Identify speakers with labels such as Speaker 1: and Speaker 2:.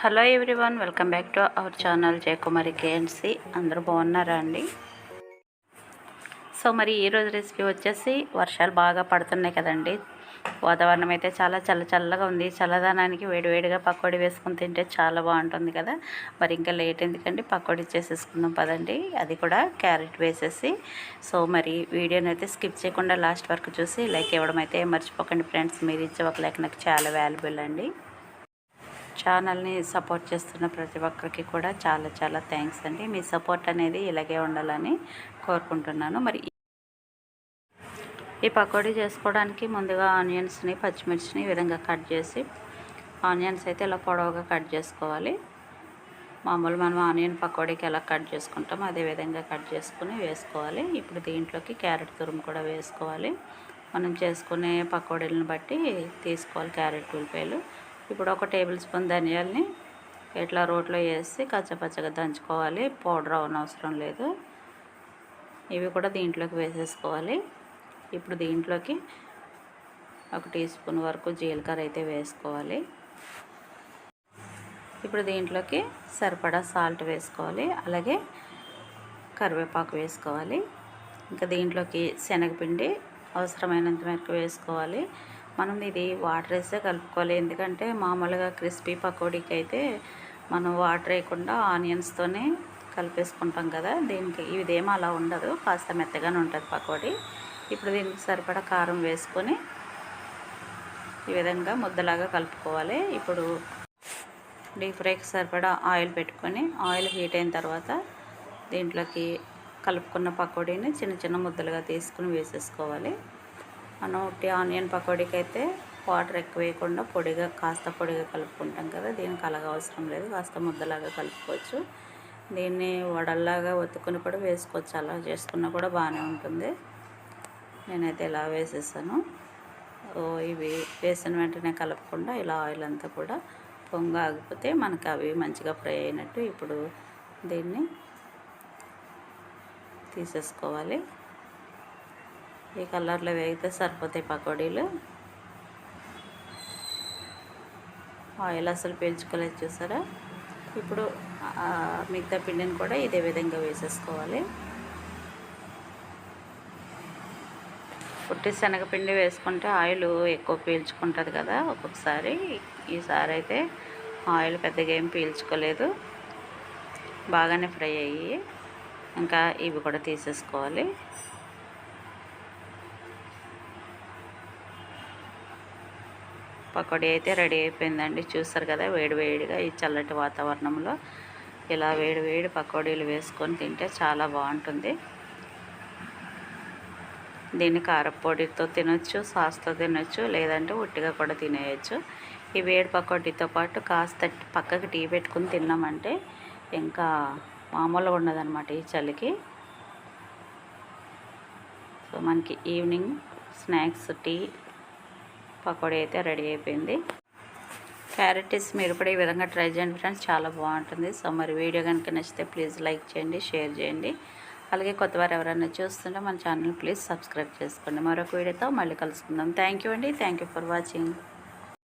Speaker 1: Hello everyone welcome back to our channel Jayakumari KNC. అందరూ బాగున్నారా అండి? సో మరి ఈరోజు రెసిపీ వచ్చేసి వర్షాలు బాగా పడుతున్నాయి కదండి. వాతావరణం అయితే చాలా చల్ల చల్లగా ఉంది. చల్లదనానికి వేడివేడిగా పకోడీ వేసుకుని తింటే చాలా బాగుంటుంది కదా. మరి ఇంకా లేట్ ఎందుకండి? పకోడీ చేసేసుకుందాం పదండి. అది కూడా క్యారెట్ వేసేసి. సో మరి వీడియోని అయితే స్కిప్ చేయకుండా లాస్ట్ వరకు చూసి లైక్ ఇవ్వడం అయితే మర్చిపోకండి ఫ్రెండ్స్. మీరు ఇచ్చే ఒక లైక్ నాకు చాలా వాల్యుబుల్ అండి. ఛానల్ని సపోర్ట్ చేస్తున్న ప్రతి ఒక్కరికి కూడా చాలా చాలా థ్యాంక్స్ అండి. మీ సపోర్ట్ అనేది ఇలాగే ఉండాలని కోరుకుంటున్నాను. మరి ఈ పకోడీ చేసుకోవడానికి ముందుగా ఆనియన్స్ని పచ్చిమిర్చిని ఈ విధంగా కట్ చేసి ఆనియన్స్ అయితే ఇలా పొడవుగా కట్ చేసుకోవాలి. మామూలు మనం ఆనియన్ పకోడీకి ఎలా కట్ చేసుకుంటామో అదే విధంగా కట్ చేసుకుని వేసుకోవాలి. ఇప్పుడు దీంట్లోకి క్యారెట్ తురుము కూడా వేసుకోవాలి. మనం చేసుకునే పకోడీలను బట్టి తీసుకోవాలి క్యారెట్ ఉల్లిపాయలు. ఇప్పుడు ఒక టేబుల్ స్పూన్ ధనియాల్ని ఇట్లా రోట్లో వేసి కచ్చపచ్చగా దంచుకోవాలి. పౌడర్ అవనవసరం లేదు. ఇవి కూడా దీంట్లోకి వేసేసుకోవాలి. ఇప్పుడు దీంట్లోకి ఒక టీ స్పూన్ వరకు జీలకర్ర అయితే వేసుకోవాలి. ఇప్పుడు దీంట్లోకి సరిపడా సాల్ట్ వేసుకోవాలి. అలాగే కరివేపాకు వేసుకోవాలి. ఇంకా దీంట్లోకి శనగపిండి అవసరమైనంత మేరకు వేసుకోవాలి. మనం ఇది వాటర్ వేస్తే కలుపుకోవాలి. ఎందుకంటే మామూలుగా క్రిస్పీ పకోడీకి అయితే మనం వాటర్ వేయకుండా ఆనియన్స్తోనే కలిపేసుకుంటాం కదా. దీనికి ఇదేమో అలా ఉండదు. కాస్త మెత్తగానే ఉంటుంది పకోడీ. ఇప్పుడు దీనికి సరిపడా కారం వేసుకొని ఈ విధంగా ముద్దలాగా కలుపుకోవాలి. ఇప్పుడు డీప్ ఫ్రైకి సరిపడా ఆయిల్ పెట్టుకొని ఆయిల్ హీట్ అయిన తర్వాత దీంట్లోకి కలుపుకున్న పకోడీని చిన్న చిన్న ముద్దలుగా తీసుకుని వేసేసుకోవాలి. మనం ఉట్టి ఆనియన్ పకోడీకి అయితే వాటర్ ఎక్కువ వేయకుండా పొడిగా కాస్త పొడిగా కలుపుకుంటాం కదా దీనికి అలాగ అవసరం లేదు కాస్త ముద్దలాగా కలుపుకోవచ్చు. దీన్ని వడల్లాగా ఒత్తుకుని కూడా వేసుకోవచ్చు అలా చేసుకున్నా కూడా బాగానే ఉంటుంది. నేనైతే ఇలా వేసేసాను. ఇవి వేసిన వెంటనే కలపకుండా ఇలా ఆయిల్ అంతా కూడా పొంగ ఆగిపోతే మనకి అవి మంచిగా ఫ్రై అయినట్టు ఇప్పుడు దీన్ని తీసేసుకోవాలి. ఈ కలర్లో వేగితే సరిపోతాయి పకోడీలు. ఆయిల్ అసలు పీల్చుకోలేదు చూసారా? ఇప్పుడు మిగతా పిండిని కూడా ఇదే విధంగా వేసేసుకోవాలి. పుట్టి శనగపిండి వేసుకుంటే ఆయిల్ ఎక్కువ పీల్చుకుంటుంది కదా ఒక్కొక్కసారి. ఈసారి అయితే ఆయిల్ పెద్దగా ఏం పీల్చుకోలేదు. బాగానే ఫ్రై అయ్యి ఇంకా ఇవి కూడా తీసేసుకోవాలి. పకోడీ అయితే రెడీ అయిపోయిందండి. చూస్తారు కదా వేడివేడిగా ఈ చల్లటి వాతావరణంలో ఇలా వేడివేడి పకోడీలు వేసుకొని తింటే చాలా బాగుంటుంది. దీన్ని కారపొడితో తినొచ్చు సాస్తో తినొచ్చు లేదంటే ఉట్టిగా కూడా తినేయచ్చు. ఈ వేడి పకోడీతో పాటు కాస్త పక్కకి టీ పెట్టుకుని తిన్నామంటే ఇంకా మామూలుగా ఉండదన్నమాట ఈ చలికి. సో మనకి ఈవినింగ్ స్నాక్స్ టీ పకోడీ అయితే రెడీ అయిపోయింది. క్యారెట్ ఇస్ మీరు కూడా ఈ విధంగా ట్రై చేయండి ఫ్రెండ్స్ చాలా బాగుంటుంది. సో మరి వీడియో కనుక నచ్చితే ప్లీజ్ లైక్ చేయండి షేర్ చేయండి. అలాగే కొత్తవారు ఎవరైనా చూస్తుంటే మన ఛానల్ ప్లీజ్ సబ్స్క్రైబ్ చేసుకోండి. మరొక వీడియోతో మళ్ళీ కలుసుకుందాం. థ్యాంక్ యూ అండి. Thank for watching.